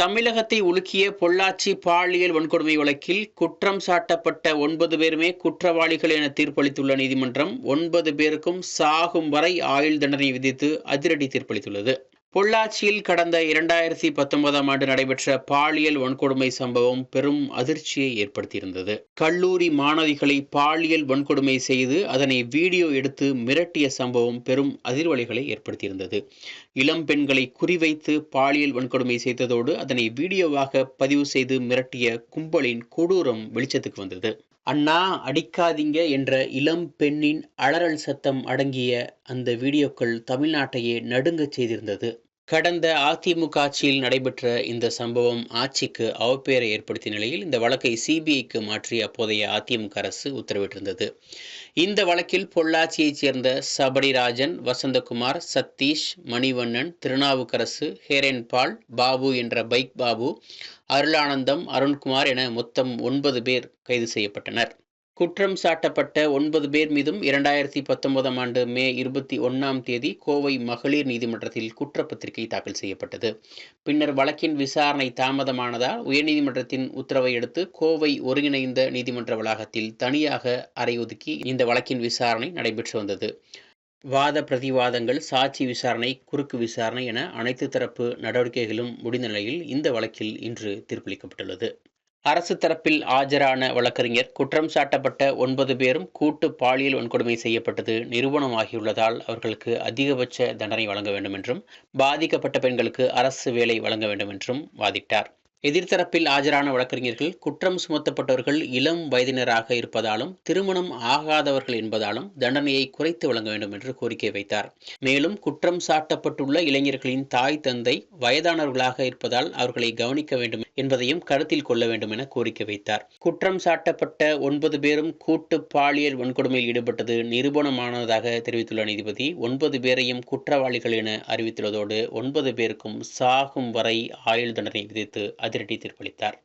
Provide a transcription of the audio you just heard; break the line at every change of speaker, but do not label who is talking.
தமிழகத்தை உலுக்கிய பொள்ளாச்சி பாலியல் வன்கொடுமை வழக்கில் குற்றம் சாட்டப்பட்ட ஒன்பது பேருமே குற்றவாளிகள் என தீர்ப்பளித்துள்ள நீதிமன்றம் ஒன்பது பேருக்கும் சாகும் வரை ஆயுள் தண்டனை விதித்து அதிரடி தீர்ப்பளித்துள்ளது பொள்ளாச்சியில் கடந்த இரண்டாயிரத்தி பத்தொன்பதாம் ஆண்டு நடைபெற்ற பாலியல் வன்கொடுமை சம்பவம் பெரும் அதிர்ச்சியை ஏற்படுத்தியிருந்தது கல்லூரி மாணவிகளை பாலியல் வன்கொடுமை செய்து அதனை வீடியோ எடுத்து மிரட்டிய சம்பவம் பெரும் அதிர்வலைகளை ஏற்படுத்தியிருந்தது இளம் பெண்களை குறிவைத்து பாலியல் வன்கொடுமை செய்ததோடு அதனை வீடியோவாக பதிவு செய்து மிரட்டிய கும்பலின் கொடூரம் வெளிச்சத்துக்கு வந்தது அண்ணா அடிக்காதீங்க என்ற இளம் பெண்ணின் அலறல் சத்தம் அடங்கிய அந்த வீடியோக்கள் தமிழ்நாட்டையே நடுங்கச் செய்திருந்தது கடந்த அதிமுக ஆட்சியில் நடைபெற்ற இந்த சம்பவம் ஆட்சிக்கு அவப்பேரை ஏற்படுத்திய நிலையில் இந்த வழக்கை சிபிஐக்கு மாற்றி அப்போதைய அதிமுக அரசு உத்தரவிட்டிருந்தது இந்த வழக்கில் பொள்ளாச்சியைச் சேர்ந்த சபரிராஜன் வசந்தகுமார் சதீஷ் மணிவண்ணன் திருநாவுக்கரசு ஹேரேன் பால் பாபு என்ற பைக் பாபு அருளானந்தம் அருண்குமார் என மொத்தம் ஒன்பது பேர் கைது செய்யப்பட்டனர் குற்றம் சாட்டப்பட்ட ஒன்பது பேர் மீதும் இரண்டாயிரத்தி பத்தொன்பதாம் ஆண்டு மே இருபத்தி ஒன்னாம் தேதி கோவை மகளிர் நீதிமன்றத்தில் குற்றப்பத்திரிகை தாக்கல் செய்யப்பட்டது பின்னர் வழக்கின் விசாரணை தாமதமானதால் உயர்நீதிமன்றத்தின் உத்தரவை அடுத்து கோவை ஒருங்கிணைந்த நீதிமன்ற வளாகத்தில் தனியாக அறை ஒதுக்கி இந்த வழக்கின் விசாரணை நடைபெற்று வந்தது வாத பிரதிவாதங்கள் சாட்சி விசாரணை குறுக்கு விசாரணை என அனைத்து தரப்பு நடவடிக்கைகளும் முடிந்த நிலையில் இந்த வழக்கில் இன்று தீர்ப்பளிக்கப்பட்டுள்ளது அரசு தரப்பில் ஆஜரான வழக்கறிஞர் குற்றம் சாட்டப்பட்ட ஒன்பது பேரும் கூட்டு பாலியல் வன்கொடுமை செய்யப்பட்டது நிறுவனமாகியுள்ளதால் அவர்களுக்கு அதிகபட்ச தண்டனை வழங்க வேண்டும் என்றும் பாதிக்கப்பட்ட பெண்களுக்கு அரசு வேலை வழங்க வேண்டும் என்றும் வாதிட்டார் எதிர்த்தரப்பில் ஆஜரான வழக்கறிஞர்கள் குற்றம் சுமத்தப்பட்டவர்கள் இளம் வயதினராக இருப்பதாலும் திருமணம் ஆகாதவர்கள் என்பதாலும் தண்டனையை குறைத்து வழங்க வேண்டும் என்று கோரிக்கை வைத்தார் மேலும் குற்றம் சாட்டப்பட்டுள்ள இளைஞர்களின் தாய் தந்தை வயதானவர்களாக இருப்பதால் அவர்களை கவனிக்க வேண்டும் என்பதையும் கருத்தில் கொள்ள வேண்டும் என கோரிக்கை வைத்தார் குற்றம் சாட்டப்பட்ட ஒன்பது பேரும் கூட்டு பாலியல் வன்கொடுமையில் ஈடுபட்டது நிரூபணமானதாக தெரிவித்துள்ள நீதிபதி ஒன்பது பேரையும் குற்றவாளிகள் என அறிவித்துள்ளதோடு ஒன்பது பேருக்கும் சாகும் வரை ஆயுள் தண்டனை விதித்து அதிரடி தீர்ப்பளித்தார்